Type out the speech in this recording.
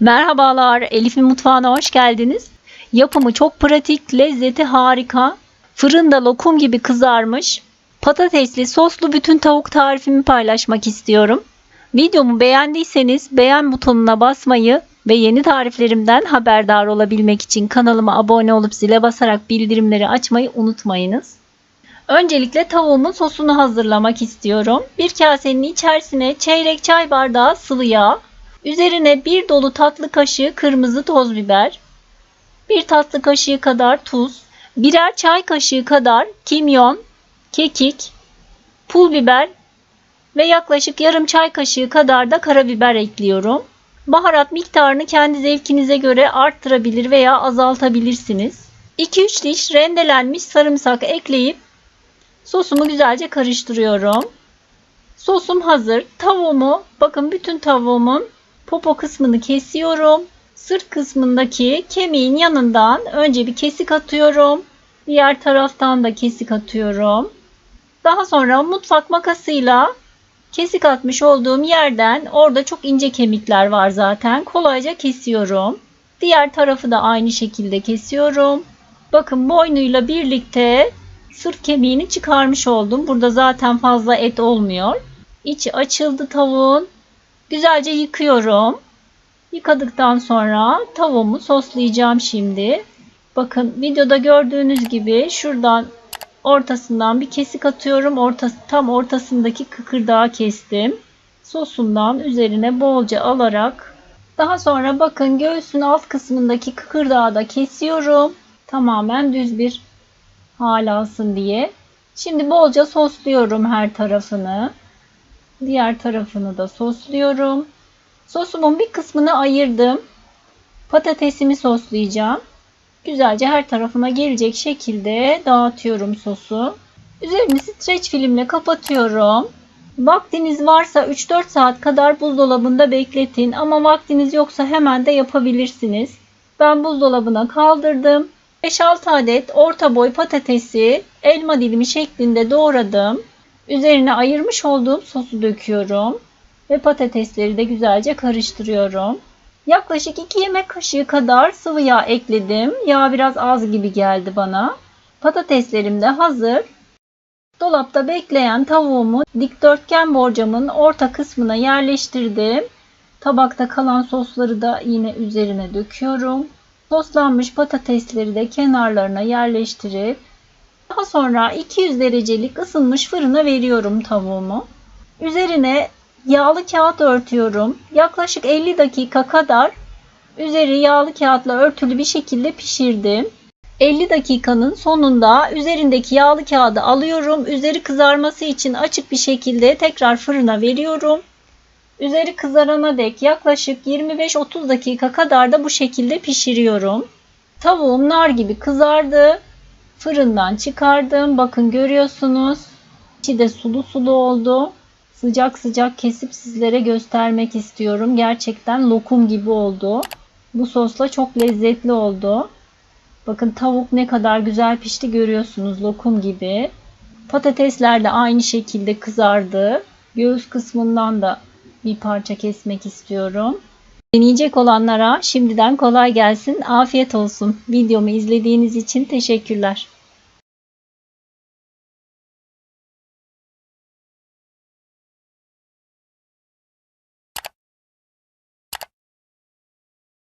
Merhabalar, Elif'in mutfağına hoş geldiniz. Yapımı çok pratik, lezzeti harika. Fırında lokum gibi kızarmış, patatesli soslu bütün tavuk tarifimi paylaşmak istiyorum. Videomu beğendiyseniz beğen butonuna basmayı ve yeni tariflerimden haberdar olabilmek için kanalıma abone olup zile basarak bildirimleri açmayı unutmayınız. Öncelikle tavuğumun sosunu hazırlamak istiyorum. Bir kasenin içerisine çeyrek çay bardağı sıvı yağ, üzerine bir dolu tatlı kaşığı kırmızı toz biber, bir tatlı kaşığı kadar tuz, birer çay kaşığı kadar kimyon, kekik, pul biber ve yaklaşık yarım çay kaşığı kadar da karabiber ekliyorum. Baharat miktarını kendi zevkinize göre arttırabilir veya azaltabilirsiniz. 2-3 diş rendelenmiş sarımsak ekleyip Sosumu güzelce karıştırıyorum. Sosum hazır. Tavuğumu, bakın bütün tavuğumun popo kısmını kesiyorum. Sırt kısmındaki kemiğin yanından önce bir kesik atıyorum. Diğer taraftan da kesik atıyorum. Daha sonra mutfak makasıyla kesik atmış olduğum yerden orada çok ince kemikler var zaten. Kolayca kesiyorum. Diğer tarafı da aynı şekilde kesiyorum. Bakın boynuyla birlikte sırt kemiğini çıkarmış oldum. Burada zaten fazla et olmuyor. İçi açıldı tavuğun. Güzelce yıkıyorum. Yıkadıktan sonra tavuğumu soslayacağım şimdi. Bakın videoda gördüğünüz gibi şuradan ortasından bir kesik atıyorum. Ortası, tam ortasındaki kıkırdağı kestim. Sosundan üzerine bolca alarak daha sonra bakın göğsün alt kısmındaki kıkırdağı da kesiyorum. Tamamen düz bir hal alsın diye. Şimdi bolca sosluyorum her tarafını. Diğer tarafını da sosluyorum. Sosumun bir kısmını ayırdım. Patatesimi soslayacağım. Güzelce her tarafına gelecek şekilde dağıtıyorum sosu. Üzerini streç filmle kapatıyorum. Vaktiniz varsa 3-4 saat kadar buzdolabında bekletin ama vaktiniz yoksa hemen de yapabilirsiniz. Ben buzdolabına kaldırdım. 5-6 adet orta boy patatesi elma dilimi şeklinde doğradım. Üzerine ayırmış olduğum sosu döküyorum ve patatesleri de güzelce karıştırıyorum. Yaklaşık 2 yemek kaşığı kadar sıvı yağ ekledim. Yağ biraz az gibi geldi bana. Patateslerim de hazır. Dolapta bekleyen tavuğumu dikdörtgen borcamın orta kısmına yerleştirdim. Tabakta kalan sosları da yine üzerine döküyorum. Soslanmış patatesleri de kenarlarına yerleştirip daha sonra 200 derecelik ısınmış fırına veriyorum tavuğumu. Üzerine yağlı kağıt örtüyorum. Yaklaşık 50 dakika kadar üzeri yağlı kağıtla örtülü bir şekilde pişirdim. 50 dakikanın sonunda üzerindeki yağlı kağıdı alıyorum. Üzeri kızarması için açık bir şekilde tekrar fırına veriyorum. Üzeri kızarana dek yaklaşık 25-30 dakika kadar da bu şekilde pişiriyorum. Tavuğum nar gibi kızardı. Fırından çıkardım. Bakın görüyorsunuz. İçi de sulu sulu oldu. Sıcak sıcak kesip sizlere göstermek istiyorum. Gerçekten lokum gibi oldu. Bu sosla çok lezzetli oldu. Bakın tavuk ne kadar güzel pişti görüyorsunuz lokum gibi. Patatesler de aynı şekilde kızardı. Göğüs kısmından da bir parça kesmek istiyorum. Deneyecek olanlara şimdiden kolay gelsin, afiyet olsun. Videomu izlediğiniz için teşekkürler.